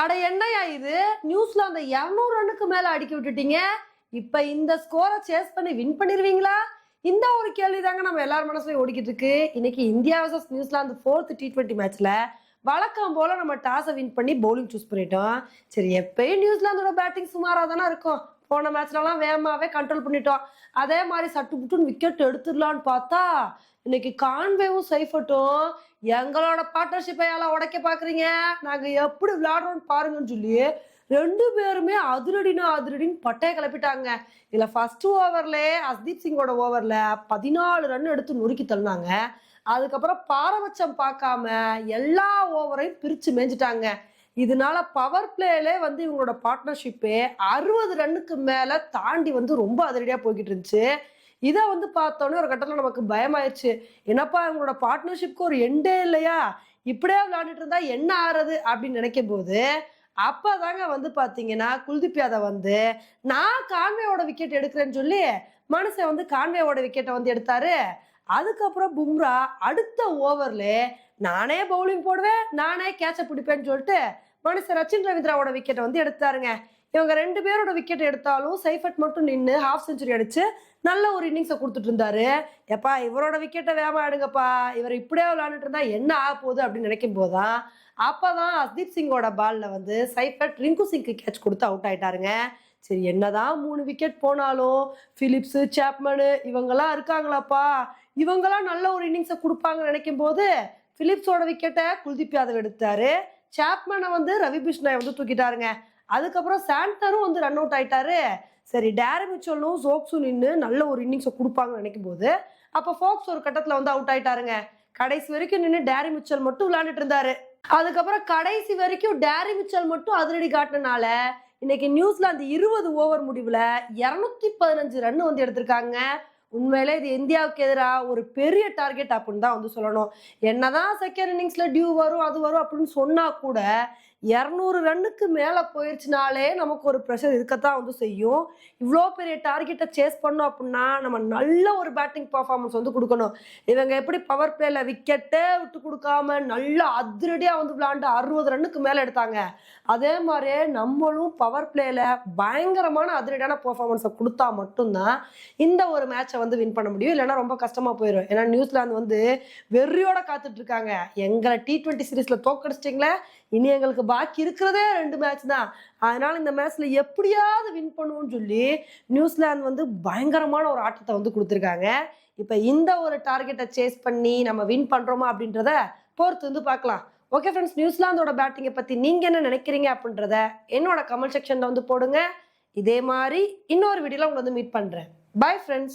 அட என்னையா இது? நியூஸ்ல அந்த 200 ரன்னுக்கு மேல அடிக்க விட்டுட்டீங்க. இப்ப இந்த ஸ்கோரை சேஸ் பண்ணி வின் பண்ணிருவீங்களா? இந்த ஒரு கேள்வி தாங்க நம்ம எல்லார் மனசுலயும் ஓடிக்கிட்டு இருக்கு. இன்னைக்கு India versus New Zealand fourth T twenty மேட்ச்ல வழக்கம் போல நம்ம டாஸை வின் பண்ணி பவுலிங் சூஸ் பண்ணிட்டோம். சரி எப்பயும் நியூசிலாந்தோட பேட்டிங் சுமாராக தானே இருக்கும். போன மேட்ச்லலாம் வேகமாகவே கண்ட்ரோல் பண்ணிட்டோம் அதே மாதிரி சட்டு புட்டுன்னு விக்கெட் எடுத்துடலான்னு பார்த்தா இன்னைக்கு கான்வேவும் சைஃபட்டும் எங்களோட பார்ட்னர்ஷிப்பை எல்லாம் உடைக்க பார்க்குறீங்க நாங்கள் எப்படி விளையாடுறோம்னு பாருங்கன்னு சொல்லி ரெண்டு பேருமே அதிரடினா அதிரடின்னு பட்டைய கிளப்பிட்டாங்க. இதில் ஃபஸ்ட்டு ஓவரில் அஸ்தீப் சிங்கோட ஓவரில் பதினாலு ரன் எடுத்து நொறுக்கி தள்ளினாங்க. அதுக்கப்புறம் பாரபட்சம் பார்க்காம எல்லா ஓவரையும் பிரித்து மேய்ஞ்சிட்டாங்க. இதனால பவர் பிளேலே வந்து இவங்களோட பார்ட்னர்ஷிப்பே அறுபது ரன்னுக்கு மேல தாண்டி வந்து ரொம்ப அதிரடியா போய்கிட்டு இருந்துச்சு. இதை வந்து பார்த்தோன்னே ஒரு கட்டத்தில் நமக்கு பயமாயிருச்சு. என்னப்பா இவங்களோட பார்ட்னர்ஷிப்க்கு ஒரு எண்டே இல்லையா? இப்படியே விளையாண்டுட்டு இருந்தா என்ன ஆறுறது அப்படின்னு நினைக்கும் போது அப்போ தாங்க வந்து பார்த்தீங்கன்னா குல்தீப் யாதவ் வந்து நான் கான்வேயோட விக்கெட் எடுக்கிறேன்னு சொல்லி மனுஷன் வந்து கான்வேயோட விக்கெட்டை வந்து எடுத்தாரு. அதுக்கப்புறம் பும்ரா அடுத்த ஓவரில் நானே பவுலிங் போடுவேன் நானே கேட்சை பிடிப்பேன்னு சொல்லிட்டு மனுஷன் ரச்சின் ரவீந்திராவோட விக்கெட்டை வந்து எடுத்தாருங்க. இவங்க ரெண்டு பேரோட விக்கெட் எடுத்தாலும் சைஃபட் மட்டும் நின்று ஹாஃப் செஞ்சுரி அடிச்சு நல்ல ஒரு இன்னிங்ஸை கொடுத்துட்டு இருந்தாரு. எப்பா இவரோட விக்கெட்டை வேகமா எடுங்கப்பா. இவர் இப்படியே விளையாண்டுட்டு இருந்தா என்ன ஆக போகுது? அப்படின்னு நினைக்கும் போதுதான் அப்பதான் அஸ்தீப் சிங்கோட பால்ல வந்து சைஃபட் ரிங்கு சிங்க்கு கேட்ச் கொடுத்து அவுட் ஆயிட்டாருங்க. சரி என்னதான் மூணு விக்கெட் போனாலும் ஃபிலிப்ஸு சாப்மனு இவங்கெல்லாம் இருக்காங்களாப்பா? இவங்கெல்லாம் நல்ல ஒரு இன்னிங்ஸை கொடுப்பாங்கன்னு நினைக்கும் போது பிலிப்ஸோட விக்கெட்டை குல்தீப் யாதவ் எடுத்தாரு. சாப்மேனை வந்து ரவி பிஷ்ணாய் வந்து தூக்கிட்டாருங்க. அதுக்கப்புறம் சாண்டரும் வந்து ரன் அவுட் ஆயிட்டாரு. சரி டேரி மிச்சலும் சோக்ஸும் நின்று நல்ல ஒரு இன்னிங்ஸை கொடுப்பாங்கன்னு நினைக்கும் போது அப்போ ஃபோக்ஸ் ஒரு கட்டத்தில் வந்து அவுட் ஆயிட்டாருங்க. கடைசி வரைக்கும் நின்று டேரி மிச்சல் மட்டும் விளையாண்டுட்டு இருந்தாரு. அதுக்கப்புறம் கடைசி வரைக்கும் டேரி மிச்சல் மட்டும் அதிரடி காட்டினால இன்னைக்கு அந்த இருபது ஓவர் முடிவுல இருநூத்தி பதினஞ்சு ரன் வந்து எடுத்திருக்காங்க. உண்மையிலே இது இந்தியாவுக்கு எதிராக ஒரு பெரிய டார்கெட் அப்படின்னு தான் வந்து சொல்லணும். என்னதான் செகண்ட் இன்னிங்ஸ்ல டியூ வரும் அது வரும் அப்படின்னு சொன்னா கூட இரநூறு ரன்னுக்கு மேலே போயிடுச்சுனாலே நமக்கு ஒரு ப்ரெஷர் இருக்கத்தான் வந்து செய்யும். இவ்வளோ பெரிய டார்கெட்டை சேஸ் பண்ணோம் அப்படின்னா நம்ம நல்ல ஒரு பேட்டிங் பர்ஃபார்மன்ஸ் வந்து கொடுக்கணும். இவங்க எப்படி பவர் பிளேல விக்கெட்டே விட்டு கொடுக்காம நல்லா அதிரடியாக வந்து விளாண்டு அறுபது ரன்னுக்கு மேலே எடுத்தாங்க. அதே மாதிரியே நம்மளும் பவர் பிளேல பயங்கரமான அதிரடியான பர்ஃபார்மன்ஸை கொடுத்தா மட்டும்தான் இந்த ஒரு மேட்சை வந்து வின் பண்ண முடியும். இல்லைன்னா ரொம்ப கஷ்டமாக போயிடும் ஏன்னா நியூசிலாந்து வந்து வெறியோட காத்துட்டு இருக்காங்க. எங்களை டி ட்வெண்ட்டி சீரீஸில் தோக்கடிச்சிட்டிங்களே இனி எங்களுக்கு பாக்கி இருக்கிறதே ரெண்டு மேட்ச் தான். அதனால இந்த மேட்ச்ல எப்படியாவது வின் பண்ணுவோம்னு சொல்லி நியூசிலாந்து வந்து பயங்கரமான ஒரு ஆட்டத்தை வந்து கொடுத்துருக்காங்க. இப்போ இந்த ஒரு டார்கெட்டை சேஸ் பண்ணி நம்ம வின் பண்றோமா அப்படின்றத பொறுத்து வந்து பார்க்கலாம். ஓகே ஃப்ரெண்ட்ஸ் நியூசிலாந்தோட பேட்டிங்கை பத்தி நீங்க என்ன நினைக்கிறீங்க அப்படின்றத என்னோட கமெண்ட் செக்ஷன்ல வந்து போடுங்க. இதே மாதிரி இன்னொரு வீடியோல உங்களை வந்து மீட் பண்றேன். Bye friends